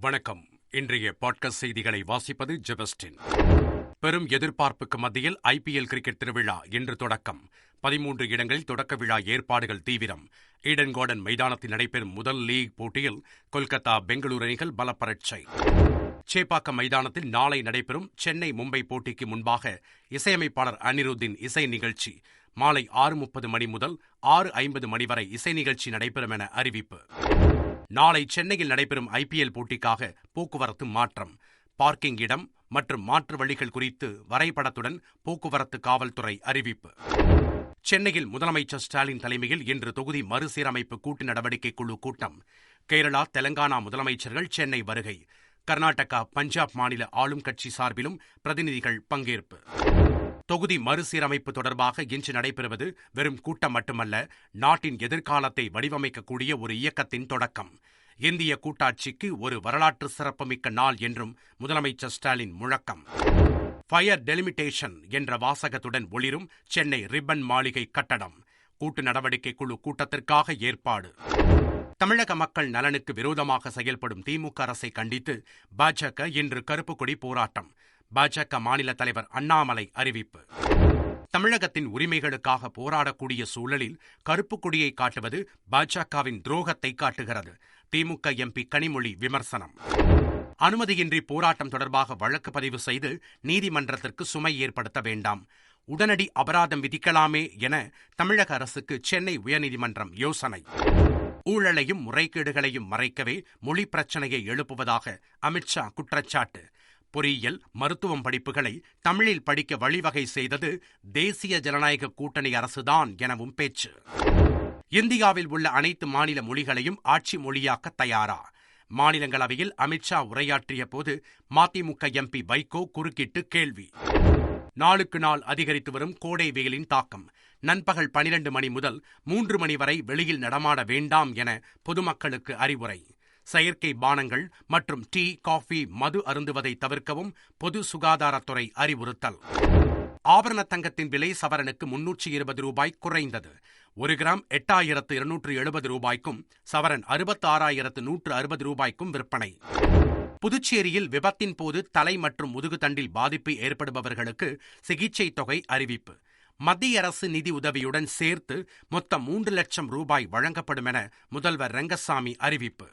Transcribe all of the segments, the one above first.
வணக்கம். இன்றைய பாட்காஸ்ட் செய்திகளை வாசிப்பது ஜெபஸ்டின். பெரும் எதிர்பார்ப்புக்கு மத்தியில் ஐபிஎல் கிரிக்கெட் திருவிழா இன்று தொடக்கம். பதிமூன்று இடங்களில் தொடக்க விழா ஏற்பாடுகள் தீவிரம். ஈடன் கார்டன் மைதானத்தில் நடைபெறும் முதல் லீக் போட்டியில் கொல்கத்தா பெங்களூரு அணிகள் பலப்பரட்சை. சேப்பாக்கம் மைதானத்தில் நாளை நடைபெறும் சென்னை மும்பை போட்டிக்கு முன்பாக இசையமைப்பாளர் அனிருத்தின் இசை நிகழ்ச்சி. மாலை ஆறு முப்பது மணி முதல் ஆறு ஐம்பது மணி வரை இசை நிகழ்ச்சி நடைபெறும் என அறிவிப்பு. நாளை சென்னையில் நடைபெறும் ஐபிஎல் போட்டிக்காக போக்குவரத்து மாற்றம். பார்க்கிங் இடம் மற்றும் மாற்று வழிகள் குறித்து வரைபடத்துடன் போக்குவரத்து காவல்துறை அறிவிப்பு. சென்னையில் முதலமைச்சர் ஸ்டாலின் தலைமையில் இன்று தொகுதி மறுசீரமைப்பு கூட்டு நடவடிக்கை குழு கூட்டம். கேரளா தெலங்கானா முதலமைச்சர்கள் சென்னை வருகை. கர்நாடகா பஞ்சாப் மாநில ஆளும் கட்சி சார்பிலும் பிரதிநிதிகள் பங்கேற்பு. தொகுதி மறுசீரமைப்பு தொடர்பாக இன்று நடைபெறுவது வெறும் கூட்டம் மட்டுமல்ல நாட்டின் எதிர்காலத்தை வடிவமைக்கக்கூடிய ஒரு இயக்கத்தின் தொடக்கம். இந்திய கூட்டாட்சிக்கு ஒரு வரலாற்று சிறப்புமிக்க நாள் என்றும் முதலமைச்சர் ஸ்டாலின் முழக்கம். ஃபயர் டெலிமிட்டேஷன் என்ற வாசகத்துடன் ஒளிரும் சென்னை ரிப்பன் மாளிகை கட்டடம். கூட்டு நடவடிக்கை குழு கூட்டத்திற்காக ஏற்பாடு. தமிழக மக்கள் நலனுக்கு விரோதமாக செயல்படும் திமுக அரசை கண்டித்து பாஜக இன்று கருப்புக்கொடி போராட்டம். பாஜக மாநில தலைவர் அண்ணாமலை அறிவிப்பு. தமிழகத்தின் உரிமைகளுக்காக போராடக்கூடிய சூழலில் கருப்பு கொடியை காட்டுவது பாஜகவின் துரோகத்தை காட்டுகிறது. திமுக எம்பி கனிமொழி விமர்சனம். அனுமதியின்றி போராட்டம் தொடர்பாக வழக்கு பதிவு செய்து நீதிமன்றத்திற்கு சுமை ஏற்படுத்த வேண்டாம். உடனடி அபராதம் விதிக்கலாமே என தமிழக அரசுக்கு சென்னை உயர்நீதிமன்றம் யோசனை. ஊழலையும் முறைகேடுகளையும் மறைக்கவே மொழி பிரச்சனையை எழுப்புவதாக அமித்ஷா குற்றச்சாட்டு. பொறியியல் மருத்துவம் படிப்புகளை தமிழில் படிக்க வழிவகை செய்தது தேசிய ஜனநாயக கூட்டணி அரசுதான் எனவும் பேச்சு. இந்தியாவில் உள்ள அனைத்து மாநில மொழிகளையும் ஆட்சி மொழியாக்க தயாரா? மாநிலங்களவையில் அமித்ஷா உரையாற்றிய போது மதிமுக எம்பி வைகோ குறுக்கிட்டு கேள்வி. நாளுக்கு நாள் அதிகரித்து வரும் கோடை வெயிலின் தாக்கம். நண்பகல் பனிரண்டு மணி முதல் மூன்று மணி வரை வெளியில் நடமாட வேண்டாம் என பொதுமக்களுக்கு அறிவுரை. செயற்கை பானங்கள் மற்றும் டீ காஃபி மது அருந்துவதை தவிர்க்கவும் பொது சுகாதாரத்துறை அறிவுறுத்தல். ஆபரண தங்கத்தின் விலை சவரனுக்கு முன்னூற்றி இருபது ரூபாய் குறைந்தது. ஒரு கிராம் எட்டாயிரத்து இருநூற்று எழுபது ரூபாய்க்கும் சவரன் அறுபத்தாறாயிரத்து நூற்று அறுபது ரூபாய்க்கும் விற்பனை. புதுச்சேரியில் விபத்தின் போது தலை மற்றும் முதுகுத்தண்டில் பாதிப்பு ஏற்படுபவர்களுக்கு சிகிச்சை தொகை அறிவிப்பு. மத்திய அரசு நிதி உதவியுடன் சேர்த்து மொத்தம் மூன்று லட்சம் ரூபாய் வழங்கப்படும் என முதல்வர் ரங்கசாமி அறிவிப்பு.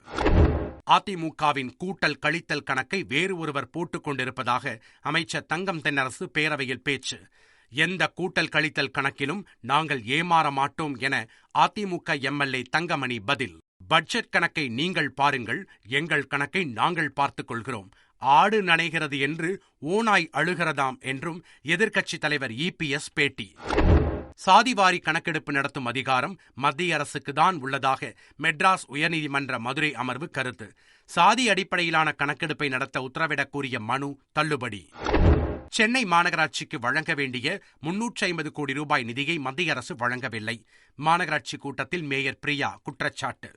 அதிமுகவின் கூட்டல் கழித்தல் கணக்கை வேறு ஒருவர் போட்டுக் கொண்டிருப்பதாக அமைச்சர் தங்கம் தென்னரசு பேரவையில் பேச்சு. எந்த கூட்டல் கழித்தல் கணக்கிலும் நாங்கள் ஏமாற மாட்டோம் என அதிமுக எம்எல்ஏ தங்கமணி பதில். பட்ஜெட் கணக்கை நீங்கள் பாருங்கள் எங்கள் கணக்கை நாங்கள் பார்த்துக் கொள்கிறோம். ஆடு நனைகிறது என்று ஓனாய் அழுகிறதாம் என்றும் எதிர்க்கட்சித் தலைவர் இபிஎஸ் பேட்டி. சாதிவாரி கணக்கெடுப்பு நடத்தும் அதிகாரம் மத்திய அரசுக்கு தான் உள்ளதாக மெட்ராஸ் உயர்நீதிமன்ற மதுரை அமர்வு கருத்து. சாதி அடிப்படையிலான கணக்கெடுப்பை நடத்த உத்தரவிடக் கூறிய மனு தள்ளுபடி. சென்னை மாநகராட்சிக்கு வழங்க வேண்டிய முன்னூற்றி ஐம்பது கோடி ரூபாய் நிதியை மத்திய அரசு வழங்கவில்லை. மாநகராட்சி கூட்டத்தில் மேயர் பிரியா குற்றச்சாட்டு.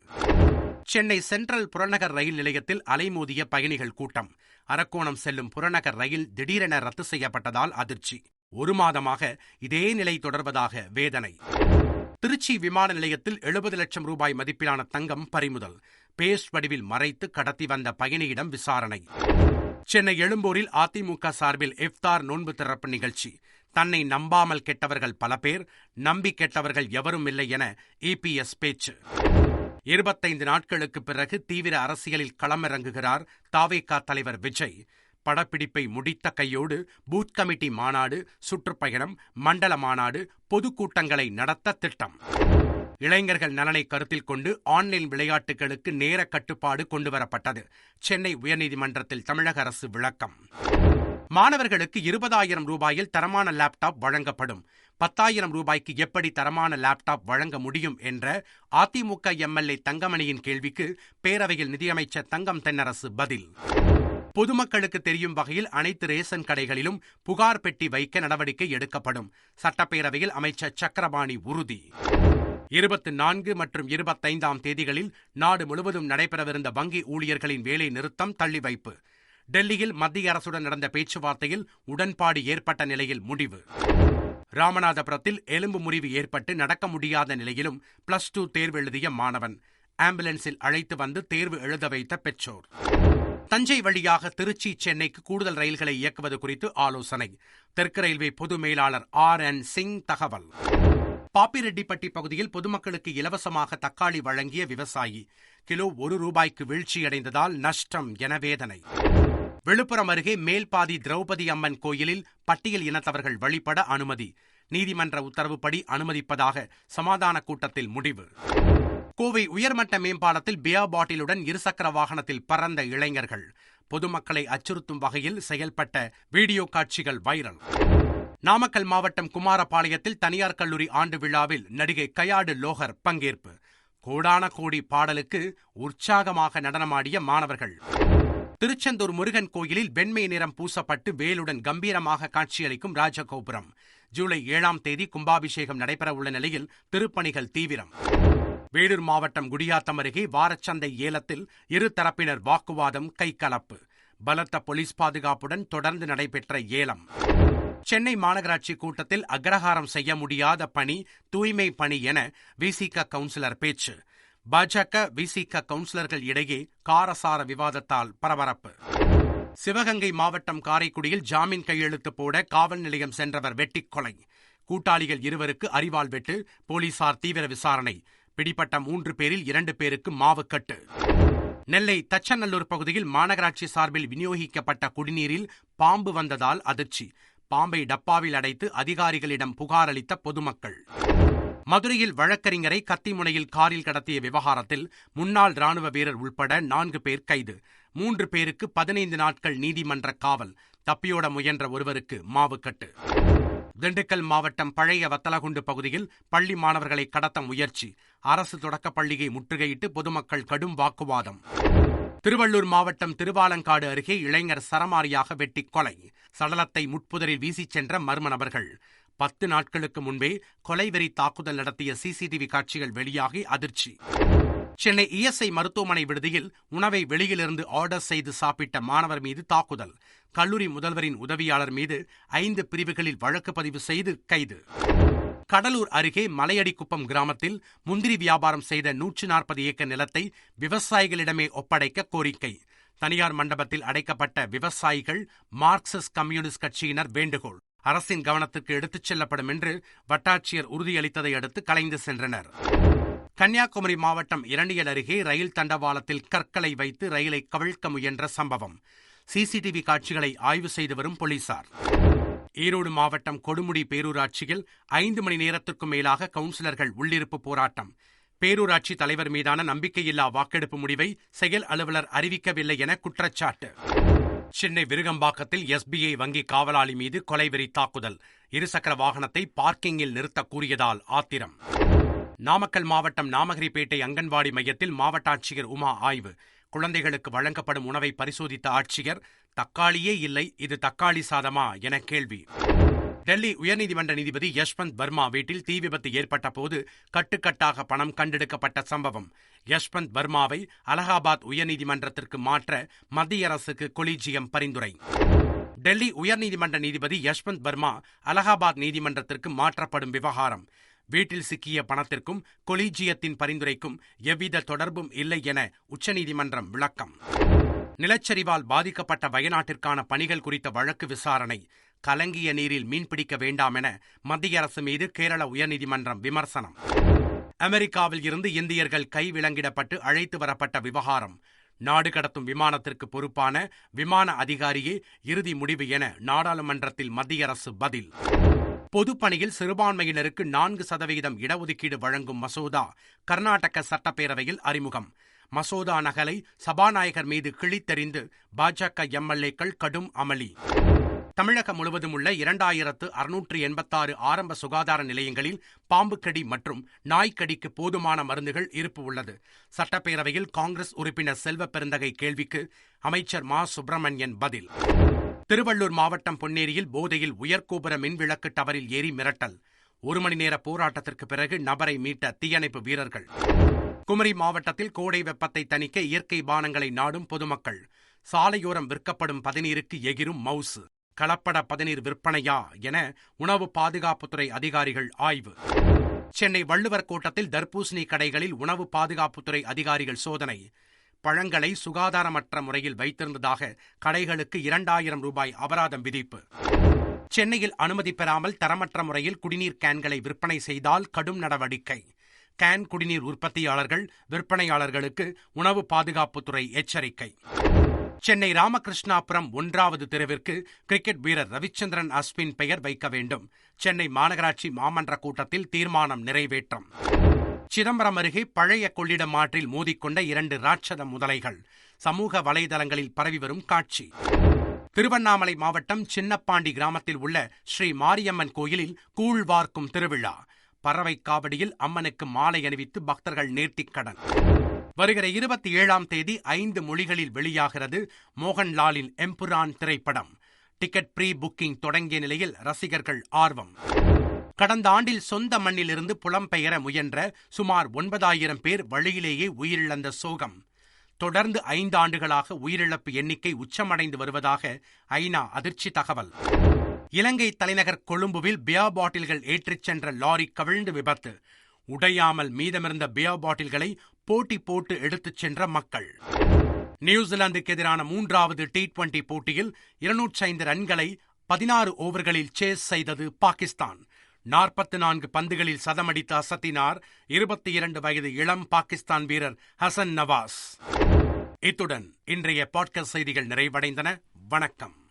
சென்னை சென்ட்ரல் புறநகர் ரயில் நிலையத்தில் அலைமோதிய பயணிகள் கூட்டம். அரக்கோணம் செல்லும் புறநகர் ரயில் திடீரென ரத்து செய்யப்பட்டதால் அதிர்ச்சி. ஒரு மாதமாக இதே நிலை தொடர்வதாக வேதனை. திருச்சி விமான நிலையத்தில் எழுபது லட்சம் ரூபாய் மதிப்பிலான தங்கம் பறிமுதல். பேஸ்ட் வடிவில் மறைத்து கடத்தி வந்த பயணியிடம் விசாரணை. சென்னை எழும்பூரில் அதிமுக சார்பில் இஃப்தார் நோன்பு திறப்பு நிகழ்ச்சி. தன்னை நம்பாமல் கெட்டவர்கள் பல பேர் நம்பி கெட்டவர்கள் எவரும் இல்லை என இபிஎஸ் பேச்சு. இருபத்தைந்து நாட்களுக்கு பிறகு தீவிர அரசியலில் களமிறங்குகிறார் தாவேகா தலைவர் விஜய். படப்பிடிப்பை முடித்த கையோடு பூத் கமிட்டி மாநாடு சுற்றுப்பயணம் மண்டல மாநாடு பொதுக்கூட்டங்களை நடத்த திட்டம். இளைஞர்கள் நலனை கருத்தில் கொண்டு ஆன்லைன் விளையாட்டுகளுக்கு நேர கட்டுப்பாடு கொண்டுவரப்பட்டது. சென்னை உயர்நீதிமன்றத்தில் தமிழக அரசு விளக்கம். மாணவர்களுக்கு இருபதாயிரம் ரூபாயில் தரமான லேப்டாப் வழங்கப்படும். பத்தாயிரம் ரூபாய்க்கு எப்படி தரமான லேப்டாப் வழங்க முடியும் என்ற அதிமுக எம்எல்ஏ தங்கமணியின் கேள்விக்கு பேரவையில் நிதியமைச்சர் தங்கம் தென்னரசு பதில். பொதுமக்களுக்கு தெரியும் வகையில் அனைத்து ரேஷன் கடைகளிலும் புகார் பெட்டி வைக்க நடவடிக்கை எடுக்கப்படும். சட்டப்பேரவையில் அமைச்சர் சக்கரபாணி உறுதி. இருபத்தி நான்கு மற்றும் இருபத்தைந்தாம் தேதிகளில் நாடு முழுவதும் நடைபெறவிருந்த வங்கி ஊழியர்களின் வேலை நிறுத்தம் தள்ளி வைப்பு டெல்லியில் மத்திய அரசுடன் நடந்த பேச்சுவார்த்தையில் உடன்பாடு ஏற்பட்ட நிலையில் முடிவு. ராமநாதபுரத்தில் எலும்பு முறிவு ஏற்பட்டு நடக்க முடியாத நிலையிலும் பிளஸ் டூ தேர்வு எழுதிய மாணவன். ஆம்புலன்ஸில் அழைத்து வந்து தேர்வு எழுத வைத்த பெற்றோர். தஞ்சை வழியாக திருச்சி சென்னைக்கு கூடுதல் ரயில்களை இயக்குவது குறித்து ஆலோசனை. தெற்கு ரயில்வே பொது மேலாளர் ஆர். என். சிங் தகவல். பாப்பிரெட்டிப்பட்டி பகுதியில் பொதுமக்களுக்கு இலவசமாக தக்காளி வழங்கிய விவசாயி. கிலோ ஒரு ரூபாய்க்கு வீழ்ச்சியடைந்ததால் நஷ்டம் என வேதனை. விழுப்புரம் அருகே மேல்பாதி திரௌபதி அம்மன் கோயிலில் பட்டியல் இனத்தவர்கள் வழிபட அனுமதி. நீதிமன்ற உத்தரவுப்படி அனுமதிப்பதாக சமாதான கூட்டத்தில் முடிவு. கோவை உயர்மட்ட மேம்பாலத்தில் பியா பாட்டிலுடன் இருசக்கர வாகனத்தில் பறந்த இளைஞர்கள். பொதுமக்களை அச்சுறுத்தும் வகையில் செயல்பட்ட வீடியோ காட்சிகள் வைரல். நாமக்கல் மாவட்டம் குமாரபாளையத்தில் தனியார் கல்லூரி ஆண்டு விழாவில் நடிகை கயாடு லோகர் பங்கேற்பு. கோடான கோடி பாடலுக்கு உற்சாகமாக நடனமாடிய மாணவர்கள். திருச்செந்தூர் முருகன் கோயிலில் வெண்மை நிறம் பூசப்பட்டு வேலுடன் கம்பீரமாக காட்சியளிக்கும் ராஜகோபுரம். ஜூலை ஏழாம் தேதி கும்பாபிஷேகம் நடைபெறவுள்ள நிலையில் திருப்பணிகள் தீவிரம். வேலூர் மாவட்டம் குடியாத்தம் அருகே வாரச்சந்தை ஏலத்தில் இரு தரப்பினர் வாக்குவாதம் கைகலப்பு. பலத்த போலீஸ் பாதுகாப்புடன் தொடர்ந்து நடைபெற்ற ஏலம். சென்னை மாநகராட்சி கூட்டத்தில் அக்ரஹாரம் செய்ய முடியாத பணி தூய்மை பணி என விசிக கவுன்சிலர் பேச்சு. பாஜக விசிக கவுன்சிலர்கள் இடையே காரசார விவாதத்தால் பரபரப்பு. சிவகங்கை மாவட்டம் காரைக்குடியில் ஜாமீன் கையெழுத்து போட காவல் நிலையம் சென்றவர் வெட்டிக் கொலை. கூட்டாளிகள் இருவருக்கு அறிவால் வெட்டு போலீசார் தீவிர விசாரணை. பிடிப்பட்ட மூன்று பேரில் இரண்டு பேருக்கு மாவுக்கட்டு நெல்லை தச்சநல்லூர் பகுதியில் மாநகராட்சி சார்பில் விநியோகிக்கப்பட்ட குடிநீரில் பாம்பு வந்ததால் அதிர்ச்சி. பாம்பை டப்பாவில் அடைத்து அதிகாரிகளிடம் புகார் அளித்த பொதுமக்கள். மதுரையில் வழக்கறிஞரை கத்திமுனையில் காரில் கடத்திய விவகாரத்தில் முன்னாள் ராணுவ வீரர் உள்பட நான்கு பேர் கைது. மூன்று பேருக்கு பதினைந்து நாட்கள் நீதிமன்ற காவல். தப்பியோட முயன்ற ஒருவருக்கு மாவுக்கட்டு. திண்டுக்கல் மாவட்டம் பழைய வத்தலகுண்டு பகுதியில் பள்ளி மாணவர்களை கடத்த முயற்சி. அரசு தொடக்கப் பள்ளியை முற்றுகையிட்டு பொதுமக்கள் கடும் வாக்குவாதம். திருவள்ளூர் மாவட்டம் திருவாலங்காடு அருகே இளைஞர் சரமாரியாக வெட்டி கொலை. சடலத்தை முட்புதரில் வீசிச் சென்ற மர்ம நபர்கள். பத்து நாட்களுக்கு முன்பே கொலைவெறி தாக்குதல் நடத்திய சிசிடிவி காட்சிகள் வெளியாகி அதிர்ச்சி. சென்னை இஎஸ்ஐ மருத்துவமனை விடுதியில் உணவை வெளியிலிருந்து ஆர்டர் செய்து சாப்பிட்ட மாணவர் மீது தாக்குதல். கல்லூரி முதல்வரின் உதவியாளர் மீது ஐந்து பிரிவுகளில் வழக்கு பதிவு செய்து கைது. கடலூர் அருகே மலையடிக்குப்பம் கிராமத்தில் முந்திரி வியாபாரம் செய்த நூற்று நாற்பது ஏக்கர் நிலத்தை விவசாயிகளிடமே ஒப்படைக்க கோரிக்கை. தனியார் மண்டபத்தில் அடைக்கப்பட்ட விவசாயிகள் மார்க்சிஸ்ட் கம்யூனிஸ்ட் கட்சியினர் வேண்டுகோள். அரசின் கவனத்திற்கு எடுத்துச் செல்லப்படும் என்று வட்டாட்சியர் உறுதியளித்ததை அடுத்து கலைந்து சென்றனர். கன்னியாகுமரி மாவட்டம் இரண்டியல் அருகே ரயில் தண்டவாளத்தில் கற்களை வைத்து ரயிலை கவிழ்க்க முயன்ற சம்பவம். சிசிடிவி காட்சிகளை ஆய்வு செய்து வரும் போலீசார். ஈரோடு மாவட்டம் கொடுமுடி பேரூராட்சியில் ஐந்து மணி நேரத்திற்கும் மேலாக கவுன்சிலர்கள் உள்ளிருப்பு போராட்டம். பேரூராட்சி தலைவர் மீதான நம்பிக்கையில்லா வாக்கெடுப்பு முடிவை செயல் அலுவலர் அறிவிக்கவில்லை என குற்றச்சாட்டு. சென்னை விருகம்பாக்கத்தில் எஸ்பிஐ வங்கி காவலாளி மீது கொலைவெறி தாக்குதல். இருசக்கர வாகனத்தை பார்க்கிங்கில் நிறுத்த கூறியதால் ஆத்திரம். நாமக்கல் மாவட்டம் நாமகிரிப்பேட்டை அங்கன்வாடி மையத்தில் மாவட்ட ஆட்சியர் உமா ஆய்வு. குழந்தைகளுக்கு வழங்கப்படும் உணவை பரிசோதித்த ஆட்சியர் தக்காளியே இல்லை இது தக்காளி சாதமா? என கேள்வி. டெல்லி உயர்நீதிமன்ற நீதிபதி யஷ்வந்த் வர்மா வீட்டில் தீ விபத்து ஏற்பட்ட போது கட்டுக்கட்டாக பணம் கண்டெடுக்கப்பட்ட சம்பவம். யஷ்வந்த் வர்மாவை அலகாபாத் உயர்நீதிமன்றத்திற்கு மாற்ற மத்திய அரசுக்கு கொலீஜியம் பரிந்துரை. டெல்லி உயர்நீதிமன்ற நீதிபதி யஷ்வந்த் வர்மா அலகாபாத் நீதிமன்றத்திற்கு மாற்றப்படும் விவகாரம். வீட்டில் சிக்கிய பணத்திற்கும் கொலீஜியத்தின் பரிந்துரைக்கும் எவ்வித தொடர்பும் இல்லை என உச்சநீதிமன்றம் விளக்கம். நிலச்சரிவால் பாதிக்கப்பட்ட வயநாட்டிற்கான பணிகள் குறித்த வழக்கு விசாரணை. கலங்கிய நீரில் மீன்பிடிக்க வேண்டாம் என மத்திய அரசு மீது கேரள உயர்நீதிமன்றம் விமர்சனம். அமெரிக்காவில் இருந்து இந்தியர்கள் கைவிலங்கிடப்பட்டு அழைத்து வரப்பட்ட விவகாரம். நாடு கடத்தும் விமானத்திற்கு பொறுப்பான விமான அதிகாரியே இறுதி முடிவு என நாடாளுமன்றத்தில் மத்திய அரசு பதில். பொதுப்பணியில் சிறுபான்மையினருக்கு நான்கு சதவிகிதம் இடஒதுக்கீடு வழங்கும் மசோதா கர்நாடக சட்டப்பேரவையில் அறிமுகம். மசோதா நகலை சபாநாயகர் மீது கிழித்தெறிந்து பாஜக எம்எல்ஏக்கள் கடும் அமளி. தமிழகம் முழுவதும் உள்ள இரண்டாயிரத்து அறுநூற்று எண்பத்தாறு ஆரம்ப சுகாதார நிலையங்களில் பாம்புக்கடி மற்றும் நாய்க்கடிக்கு போதுமான மருந்துகள் இருப்பு உள்ளது. சட்டப்பேரவையில் காங்கிரஸ் உறுப்பினர் செல்வ பெருந்தகை கேள்விக்கு அமைச்சர் மா. சுப்பிரமணியன் பதில். திருவள்ளூர் மாவட்டம் பொன்னேரியில் போதையில் உயர்கோபுர மின்விளக்கு டவரில் ஏறி மிரட்டல். ஒரு மணி நேர போராட்டத்திற்கு பிறகு நபரை மீட்ட தீயணைப்பு வீரர்கள். குமரி மாவட்டத்தில் கோடை வெப்பத்தை தணிக்க இயற்கை பானங்களை நாடும் பொதுமக்கள். சாலையோரம் விற்கப்படும் பதநீருக்கு எகிரும் மவுசு. கலப்பட பதநீர் விற்பனையா என உணவு பாதுகாப்புத்துறை அதிகாரிகள் ஆய்வு. சென்னை வள்ளுவர் கோட்டத்தில் தர்பூசணி கடைகளில் உணவு பாதுகாப்புத்துறை அதிகாரிகள் சோதனை. பழங்களை சுகாதாரமற்ற முறையில் வைத்திருந்ததாக கடைகளுக்கு இரண்டாயிரம் ரூபாய் அபராதம் விதிப்பு. சென்னையில் அனுமதி பெறாமல் தரமற்ற முறையில் குடிநீர் கேன்களை விற்பனை செய்தால் கடும் நடவடிக்கை. கேன் குடிநீர் உற்பத்தியாளர்கள் விற்பனையாளர்களுக்கு உணவு பாதுகாப்புத்துறை எச்சரிக்கை. சென்னை ராமகிருஷ்ணாபுரம் ஒன்றாவது தெருவிற்கு கிரிக்கெட் வீரர் ரவிச்சந்திரன் அஸ்வின் பெயர் வைக்க வேண்டும். சென்னை மாநகராட்சி மாமன்ற கூட்டத்தில் தீர்மானம் நிறைவேற்றம். சிதம்பரம் அருகே பழைய கொள்ளிடம் ஆற்றில் மோதிக்கொண்ட இரண்டு ராட்சத முதலைகள் சமூக வலைதளங்களில் பரவி வரும் காட்சி. திருவண்ணாமலை மாவட்டம் சின்னப்பாண்டி கிராமத்தில் உள்ள ஸ்ரீ மாரியம்மன் கோயிலில் கூழ் வார்க்கும் திருவிழா. பறவை காவடியில் அம்மனுக்கு மாலை அணிவித்து பக்தர்கள் நேர்த்திக்கடன் வருகிற இருபத்தி ஏழாம் தேதி ஐந்து மொழிகளில் வெளியாகிறது மோகன்லாலின் எம்புரான் திரைப்படம். டிக்கெட் ப்ரீ புக்கிங் தொடங்கிய நிலையில் ரசிகர்கள் ஆர்வம். கடந்த ஆண்டில் சொந்த மண்ணிலிருந்து புலம்பெயர முயன்ற சுமார் ஒன்பதாயிரம் பேர் வழியிலேயே உயிரிழந்த சோகம். தொடர்ந்து ஐந்து ஆண்டுகளாக உயிரிழப்பு எண்ணிக்கை உச்சமடைந்து வருவதாக ஐநா அதிர்ச்சி தகவல். இலங்கை தலைநகர் கொழும்புவில் பியா பாட்டில்கள் ஏற்றிச் சென்ற லாரி கவிழ்ந்து விபத்து. உடையாமல் மீதமிருந்த பியா பாட்டில்களை போட்டி போட்டு எடுத்துச் சென்ற மக்கள். நியூசிலாந்துக்கு எதிரான மூன்றாவது டி டுவெண்டி போட்டியில் இருநூற்றி ஐந்து ரன்களை பதினாறு ஓவர்களில் சேஸ் செய்தது பாகிஸ்தான். நாற்பத்தி நான்கு பந்துகளில் சதமடித்த அசத்தினார் இருபத்தி இரண்டு வயது இளம் பாகிஸ்தான் வீரர் ஹசன் நவாஸ். இத்துடன் இன்றைய பாட்காஸ்ட் செய்திகள் நிறைவடைந்தன. வணக்கம்.